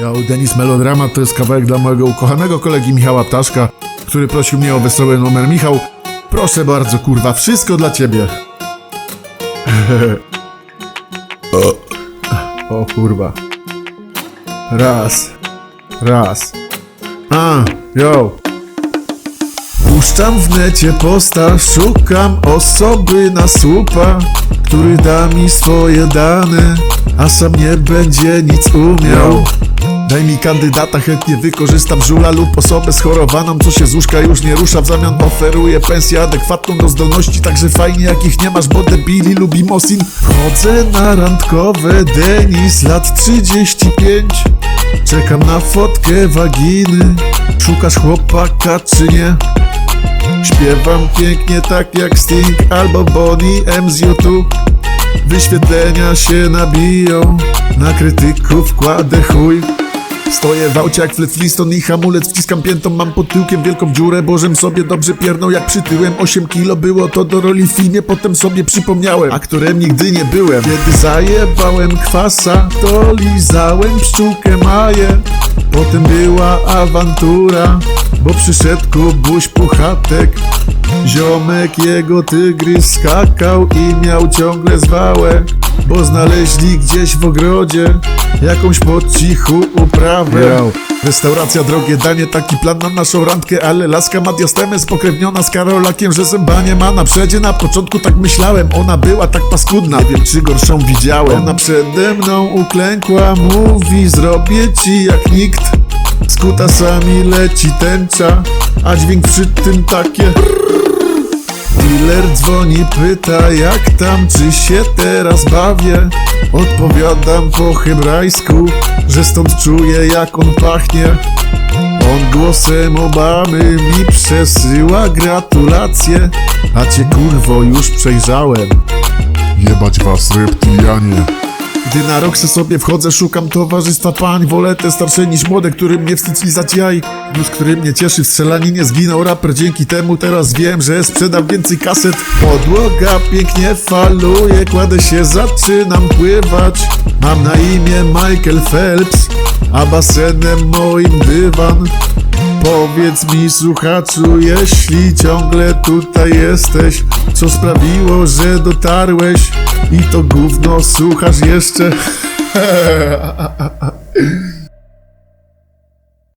Yo, Denis Melodramat to jest kawałek dla mojego ukochanego kolegi Michała Ptaszka, który prosił mnie o wesoły numer. Michał, proszę bardzo, kurwa, wszystko dla ciebie. o, kurwa. Raz. Raz. A, yo. Puszczam w necie posta, szukam osoby na słupa, który da mi swoje dane, a sam nie będzie nic umiał. Daj mi kandydata, chętnie wykorzystam żula lub osobę schorowaną, co się z łóżka już nie rusza, w zamian oferuję pensję adekwatną do zdolności, także fajnie jak ich nie masz, bo debili lubi Mosin. Chodzę na randkowe, Denis, lat 35, czekam na fotkę waginy, szukasz chłopaka czy nie? Śpiewam pięknie tak jak Sting albo Bonnie M z YouTube. Wyświetlenia się nabiją Na krytyków kładę chuj Stoję w aucie jak Flet Flintstone i hamulec wciskam piętą. Mam pod tyłkiem wielką dziurę, bożem sobie dobrze piernął Jak przytyłem 8 kilo było to do roli w filmie Potem sobie przypomniałem, aktorem nigdy nie byłem. Kiedy zajebałem kwasa, to lizałem pszczółkę Maję. Potem była awantura, bo przyszedł Kubuś Puchatek. Ziomek jego tygrys skakał i miał ciągle zwałę Bo znaleźli gdzieś w ogrodzie jakąś po cichu uprawę. Restauracja, drogie danie, taki plan na naszą randkę Ale laska ma diastemę spokrewniona z Karolakiem, że zęba nie ma na przedzie. Na początku tak myślałem, ona była tak paskudna. Nie wiem czy gorszą widziałem. Ona przede mną uklękła, mówi zrobię ci jak nikt. Z kutasami leci tęcza, a dźwięk przy tym takie Dealer dzwoni, pyta jak tam, czy się teraz bawię. Odpowiadam po hebrajsku, że stąd czuję jak on pachnie. On głosem Obamy mi przesyła gratulacje A cię kurwo już przejrzałem. Jebać was, reptilianie. Gdy na rok se sobie wchodzę, szukam towarzystwa pań. Wolę te starsze niż młode, którym nie wstyd lizać jaj. Już który mnie cieszy, w strzelaninie zginął. Raper Dzięki temu teraz wiem, że sprzedam więcej kaset. Podłoga pięknie faluje, kładę się, zaczynam pływać. Mam na imię Michael Phelps, a basenem moim dywan Powiedz mi słuchaczu, jeśli ciągle tutaj jesteś Co sprawiło, że dotarłeś? I to gówno słuchasz jeszcze